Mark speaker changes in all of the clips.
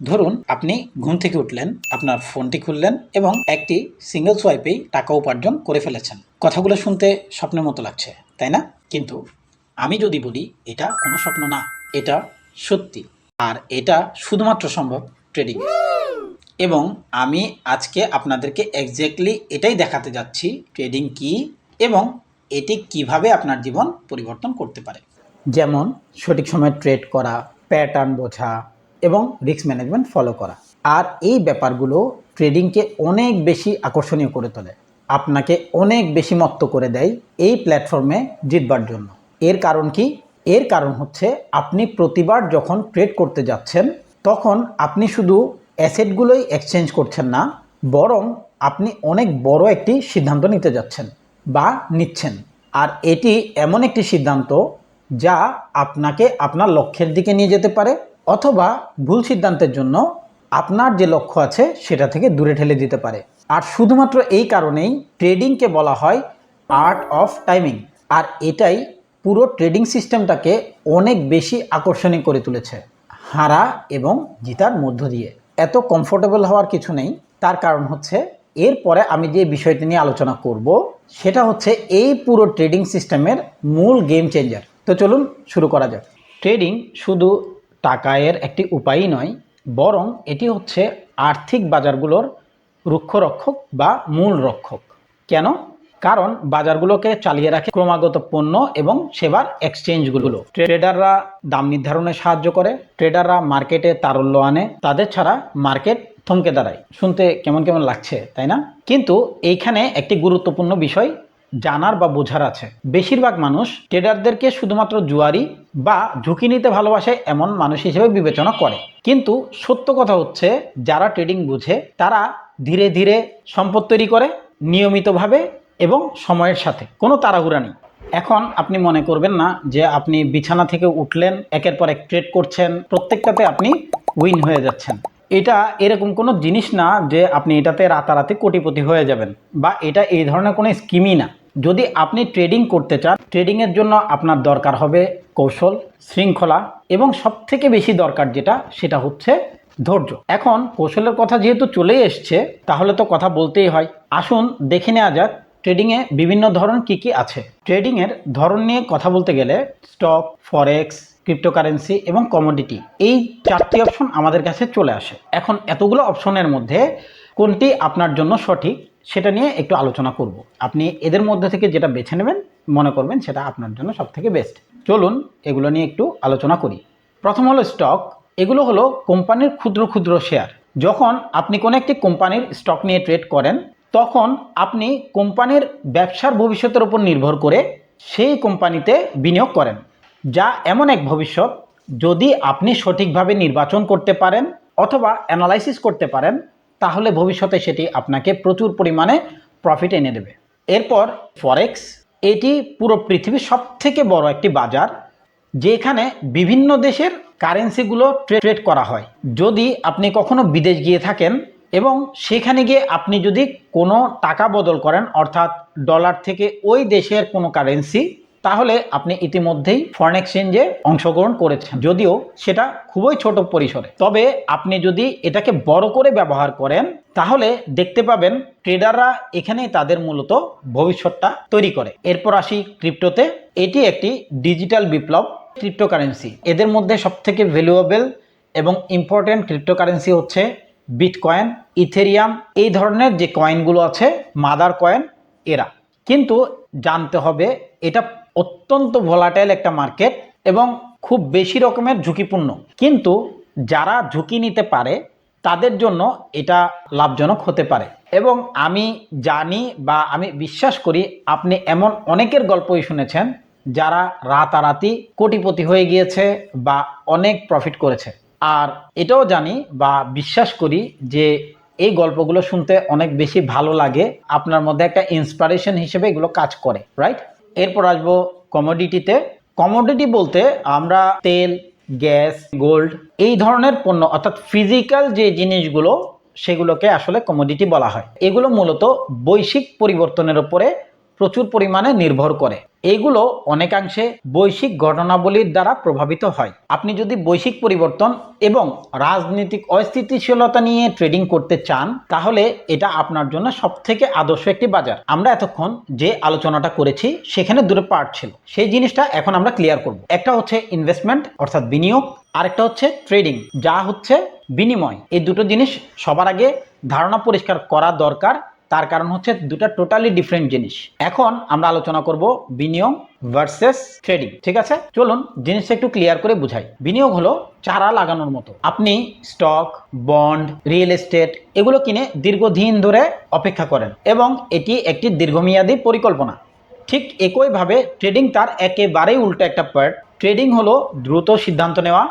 Speaker 1: ধরুন, আপনি ঘুম থেকে উঠলেন, আপনার ফোনটি খুললেন এবং একটি সিঙ্গেল সোয়াইপেই টাকা উপার্জন করে ফেলেছেন। কথাগুলো শুনতে স্বপ্নের মতো লাগছে, তাই না? কিন্তু আমি যদি বলি, এটা কোনো স্বপ্ন না, এটা সত্যি। আর এটা শুধুমাত্র সম্ভব ট্রেডিং এবং আমি আজকে আপনাদেরকে এক্স্যাক্টলি এটাই দেখাতে যাচ্ছি ট্রেডিং কি এবং এটি কীভাবে আপনার জীবন পরিবর্তন করতে পারে। যেমন, সঠিক সময়ে ট্রেড করা প্যাটার্ন বোঝা এবং রিস্ক ম্যানেজমেন্ট ফলো করা। আর এই ব্যাপারগুলো ট্রেডিংকে অনেক বেশি আকর্ষণীয় করে তোলে। আপনাকে অনেক বেশি মত্ত করে দেয় এই প্ল্যাটফর্মে জিতবার জন্য। এর কারণ কি? এর কারণ হচ্ছে আপনি প্রতিবার যখন ট্রেড করতে যাচ্ছেন, তখন আপনি শুধু অ্যাসেটগুলোই এক্সচেঞ্জ করছেন না, বরং আপনি অনেক বড় একটি সিদ্ধান্ত নিতে যাচ্ছেন বা নিচ্ছেন। আর এটি এমন একটি সিদ্ধান্ত যা আপনাকে আপনার লক্ষ্যের দিকে নিয়ে যেতে পারে অথবা ভুল সিদ্ধান্তের জন্য আপনার যে লক্ষ্য আছে সেটা থেকে দূরে ঠেলে দিতে পারে। আর শুধুমাত্র এই কারণেই ট্রেডিংকে বলা হয় আর্ট অফ টাইমিং। আর এটাই পুরো ট্রেডিং সিস্টেমটাকে অনেক বেশি আকর্ষণীয় করে তুলেছে, হারা এবং জিতার মধ্য দিয়ে। এত কমফোর্টেবল হওয়ার কিছু নেই। তার কারণ হচ্ছে, এরপরে আমি যে বিষয়টি নিয়ে আলোচনা করব, সেটা হচ্ছে এই পুরো ট্রেডিং সিস্টেমের মূল গেম চেঞ্জার তো চলুন শুরু করা যাক। ট্রেডিং শুধু টাকায়ের একটি উপায়ই নয়, বরং এটি হচ্ছে আর্থিক বাজারগুলোর রুক্ষরক্ষক বা মূল রক্ষক কেন? কারণ বাজারগুলোকে চালিয়ে রাখে ক্রমাগত পণ্য এবং সেবার এক্সচেঞ্জগুলো। ট্রেডাররা দাম নির্ধারণে সাহায্য করে, ট্রেডাররা মার্কেটে তারল্য আনে, তাদের ছাড়া মার্কেট থমকে দাঁড়ায়। শুনতে কেমন কেমন লাগছে, তাই না? কিন্তু এইখানে একটি গুরুত্বপূর্ণ বিষয় জানার বা বোঝার আছে। বেশিরভাগ মানুষ ট্রেডারদেরকে শুধুমাত্র জুয়ারি বা ঝুঁকি নিতে ভালোবাসে এমন মানুষ হিসেবে বিবেচনা করে। কিন্তু সত্য কথা হচ্ছে, যারা ট্রেডিং বুঝে, তারা ধীরে ধীরে সম্পদ তৈরি করে, নিয়মিতভাবে এবং সময়ের সাথে। কোনো তাড়াহুড়া নেই। এখন আপনি মনে করবেন না যে আপনি বিছানা থেকে উঠলেন, একের পর এক ট্রেড করছেন, প্রত্যেকটাতে আপনি উইন হয়ে যাচ্ছেন। এটা এরকম কোনো জিনিস না যে আপনি এটাতে রাতারাতি কোটিপতি হয়ে যাবেন বা এটা এই ধরনের কোনো স্কিমই না। যদি আপনি ট্রেডিং করতে চান ট্রেডিংয়ের জন্য আপনার দরকার হবে কৌশল, শৃঙ্খলা এবং সবথেকে বেশি দরকার যেটা, সেটা হচ্ছে ধৈর্য। এখন কৌশলের কথা যেহেতু চলেই এসছে, তাহলে তো কথা বলতেই হয়। আসুন দেখে নেওয়া যাক ট্রেডিংয়ে বিভিন্ন ধরন কি কি আছে। ট্রেডিংয়ের ধরন নিয়ে কথা বলতে গেলে স্টক ফরেক্স ক্রিপ্টোকারেন্সি এবং কমোডিটি এই চারটি অপশন আমাদের কাছে চলে আসে। এখন এতগুলো অপশনের মধ্যে কোনটি আপনার জন্য সঠিক সেটা নিয়ে একটু আলোচনা করব। আপনি এদের মধ্যে থেকে যেটা বেছে নেবেন, মনে করবেন সেটা আপনার জন্য সব থেকে বেস্ট চলুন এগুলো নিয়ে একটু আলোচনা করি। প্রথম হলো স্টক এগুলো হলো কোম্পানির ক্ষুদ্র ক্ষুদ্র শেয়ার যখন আপনি কোনো একটি কোম্পানির স্টক নিয়ে ট্রেড করেন, তখন আপনি কোম্পানির ব্যবসার ভবিষ্যতের উপর নির্ভর করে সেই কোম্পানিতে বিনিয়োগ করেন, যা এমন এক ভবিষ্যৎ যদি আপনি সঠিকভাবে নির্বাচন করতে পারেন অথবা অ্যানালাইসিস করতে পারেন তাহলে ভবিষ্যতে সেটি আপনাকে প্রচুর পরিমাণে প্রফিট এনে দেবে। এরপর ফরেক্স এটি পুরো পৃথিবীর সব থেকে বড় একটি বাজার, যেখানে বিভিন্ন দেশের কারেন্সিগুলো ট্রেড করা হয়। যদি আপনি কখনো বিদেশ গিয়ে থাকেন এবং সেখানে গিয়ে আপনি যদি কোনো টাকা বদল করেন, অর্থাৎ ডলার থেকে ওই দেশের কোনো কারেন্সি তাহলে আপনি ইতিমধ্যেই ফরেন এক্সচেঞ্জে অংশগ্রহণ করেছেন। যদিও সেটা খুবই ছোট পরিসরে। তবে আপনি যদি এটাকে বড় করে ব্যবহার করেন, তাহলে দেখতে পাবেন ট্রেডাররা এখানেই তাদের মূলত ভবিষ্যৎটা তৈরি করে। এরপর আসি ক্রিপ্টোতে এটি একটি ডিজিটাল বিপ্লব ক্রিপ্টোকারেন্সি এদের মধ্যে সবথেকে ভ্যালুয়েবল এবং ইম্পর্টেন্ট ক্রিপ্টোকারেন্সি হচ্ছে বিটকয়েন ইথেরিয়াম এই ধরনের যে কয়েনগুলো আছে মাদার কয়েন এরা কিন্তু জানতে হবে, এটা অত্যন্ত ভোলাটাইল একটা মার্কেট এবং খুব বেশি রকমের ঝুঁকিপূর্ণ। কিন্তু যারা ঝুঁকি নিতে পারে, তাদের জন্য এটা লাভজনক হতে পারে। এবং আমি জানি বা আমি বিশ্বাস করি আপনি এমন অনেকের গল্পই শুনেছেন যারা রাতারাতি কোটিপতি হয়ে গিয়েছে বা অনেক প্রফিট করেছে। আর এটাও জানি বা বিশ্বাস করি যে এই গল্পগুলো শুনতে অনেক বেশি ভালো লাগে। আপনার মধ্যে একটা ইন্সপিরেশন হিসেবে এগুলো কাজ করে রাইট এরপর আসব কমোডিটিতে কমোডিটি বলতে আমরা তেল, গ্যাস গোল্ড এই ধরনের পণ্য, অর্থাৎ ফিজিক্যাল যে জিনিসগুলো, সেগুলোকে আসলে কমোডিটি বলা হয়। এগুলো মূলত বৈশ্বিক পরিবর্তনের উপরে প্রচুর পরিমাণে নির্ভর করে। এইগুলো অনেকাংশে বৈশ্বিক ঘটনাবলীর দ্বারা প্রভাবিত হয়। আপনি যদি বৈশ্বিক পরিবর্তন এবং রাজনৈতিক অস্থিতিশীলতা নিয়ে ট্রেডিং করতে চান, তাহলে এটা আপনার জন্য সবথেকে আদর্শ একটি বাজার। আমরা এতক্ষণ যে আলোচনাটা করেছি, সেখানে দুটো পার্ট ছিল। সেই জিনিসটা এখন আমরা ক্লিয়ার করব। একটা হচ্ছে ইনভেস্টমেন্ট অর্থাৎ বিনিয়োগ, আরেকটা হচ্ছে ট্রেডিং যা হচ্ছে বিনিময়। এই দুটো জিনিস সবার আগে ধারণা পরিষ্কার করা দরকার। তার কারণ হচ্ছে দুটা টোটালি ডিফারেন্ট জিনিস। এখন আমরা আলোচনা করব বিনিয়োগ ভার্সেস ট্রেডিং ঠিক আছে? চলুন জিনিসটা একটু ক্লিয়ার করে বুঝাই। বিনিয়োগ হলো চারা লাগানোর মতো। আপনি স্টক বন্ড রিয়েল এস্টেট এগুলো কিনে দীর্ঘদিন ধরে অপেক্ষা করেন এবং এটি একটি দীর্ঘমেয়াদী পরিকল্পনা। ঠিক একইভাবে ট্রেডিং তার একেবারেই উল্টো একটা পার্ট ট্রেডিং হলো দ্রুত সিদ্ধান্ত নেওয়া।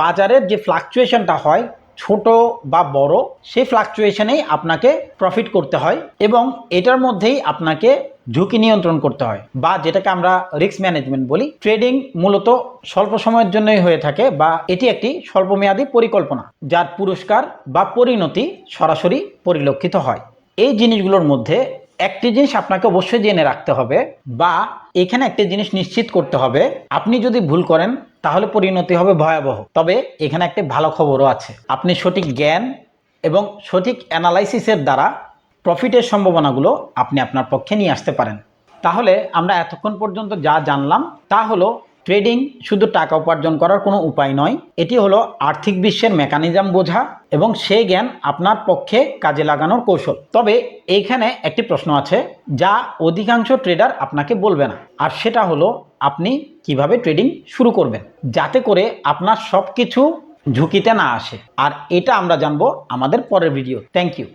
Speaker 1: বাজারের যে ফ্লাকচুয়েশনটা হয় ছোট বা বড় সেই ফ্লাকচুয়েশনেই আপনাকে প্রফিট করতে হয় এবং এটার মধ্যেই আপনাকে ঝুঁকি নিয়ন্ত্রণ করতে হয় বা যেটাকে আমরা রিস্ক ম্যানেজমেন্ট বলি ট্রেডিং মূলত স্বল্প সময়ের জন্যই হয়ে থাকে বা এটি একটি স্বল্পমেয়াদী পরিকল্পনা যার পুরস্কার বা পরিণতি সরাসরি পরিলক্ষিত হয়। এই জিনিসগুলোর মধ্যে একটি জিনিস আপনাকে অবশ্যই জেনে রাখতে হবে বা এখানে একটি জিনিস নিশ্চিত করতে হবে। আপনি যদি ভুল করেন, তাহলে পরিণতি হবে ভয়াবহ। তবে এখানে একটি ভালো খবরও আছে। আপনি সঠিক জ্ঞান এবং সঠিক অ্যানালাইসিসের দ্বারা প্রফিটের সম্ভাবনাগুলো আপনি আপনার পক্ষে নিয়ে আসতে পারেন। তাহলে আমরা এতক্ষণ পর্যন্ত যা জানলাম, তা হলো ট্রেডিং শুধু টাকা উপার্জন করার কোনো উপায় নয়, এটি হলো আর্থিক বিশ্বের মেকানিজম বোঝা এবং সেই জ্ঞান আপনার পক্ষে কাজে লাগানোর কৌশল। তবে এইখানে একটি প্রশ্ন আছে, যা অধিকাংশ ট্রেডার আপনাকে বলবে না, আর সেটা হলো আপনি কীভাবে ট্রেডিং শুরু করবেন, যাতে করে আপনার সব কিছু ঝুঁকিতে না আসে। আর এটা আমরা জানব আমাদের পরের ভিডিও থ্যাংক ইউ।